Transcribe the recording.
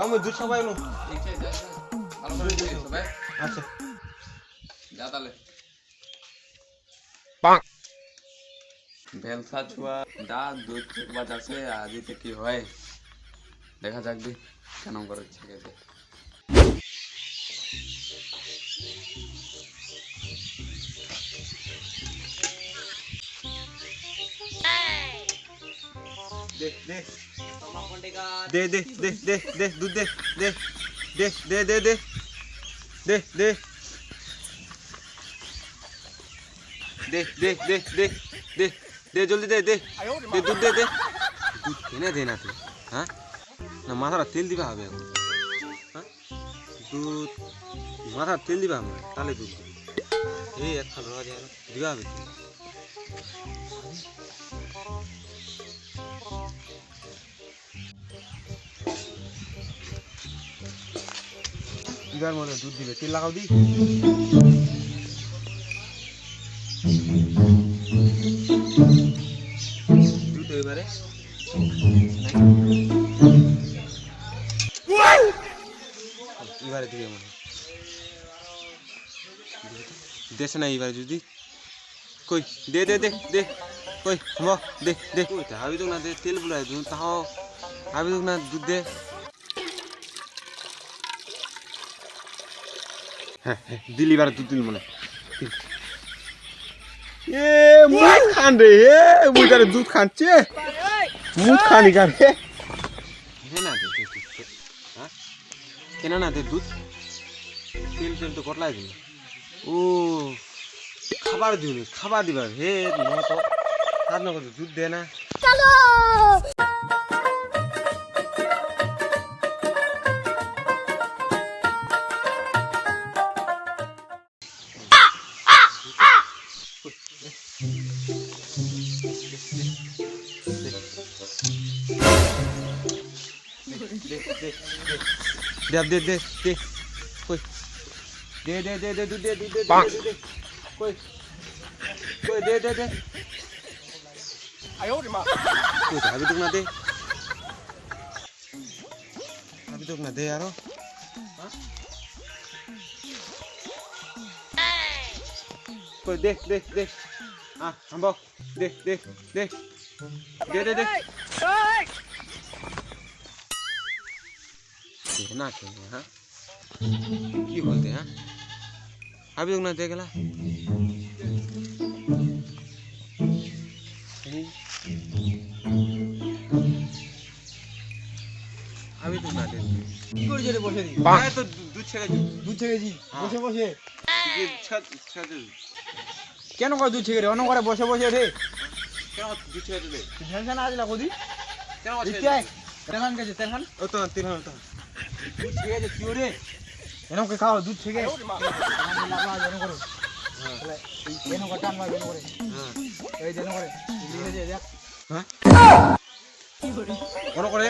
আমি দুধ সবাই নো। ভালো করে আচ্ছা। যা তাহলে পাক ভেলসা ছুয়া দা দুধ চেকবা যাচ্ছে আজিতে কি হয় দেখা যাক দি কেন করে ছেকেছে দে দে। দে দে দে দে দে দুধ দে দে দে দে দে দে দে দে দে দে দে দে দে দে জলদি দে দে দে দুধ দে দে দুধ কেনে দে না তুই হ্যাঁ না মাথাটা তেল দিবা হবে এখন হ্যাঁ দুধ মাথার তেল দিবা আমার তাহলে দুধ দিবি। এই এক খাল রোয়া যায় দিবা হবে মনে হয় দুধ দিবে। তেল লাগাও দি। দুধ এবারে। এবারে দিবে মনে। দেশ না এবারে যদি কই? দে দে দে দে। কই? দে দে। কই তা দে, তেল বুলাই দু, তাও হাবি তো না দুধ দে। হ্যাঁ হ্যাঁ দিলি এবারে দুধ দিল মনে এ মুখ খান রে এ মুই তারে দুধ খাচ্ছে মুখ খানি কার রে কেন না দে দে, দে, দে। হ্যাঁ? কেন না দে দুধ? তেল তেল তো কটলাই দিল। ও খাবার দিবনি খাবার দিবার। হে তো দুধ দে না। দে দে দে দে কই দে দে দে দে দুধ দে দুধ দে দুধ দে, দুধ দে কই কই দে দে দে কই ভাবি তোক না দে ভাবি তোক না দে আরও কই দে দে দে 아, 한번. 네, 네, 네. 네, 네, 네. না খেয়ে হ্যাঁ? কি বলতে হ্যাঁ? আবি না দেখে গেলা। আমি তো না দেখি কি করে যেতে বসে দিই হ্যাঁ, তো দুধ ছেড়ে দুধ ছেড়ে দিই বসে। বসে ছেড়ে কেন করে দুচ্ছে রে অন্য করে বসে বসে রে কেন দুচ্ছে রে আজ লাগো দি। কেন দুচ্ছে তেলহান গেছে তেলহান ও তো তেলহান তো দুচ্ছে গেছে কি খাও দুধ থেকে লাগা এনো করো এনো কথা আমরা এনো করে হ্যাঁ। এই দেখ। হ্যাঁ কি করে? করে।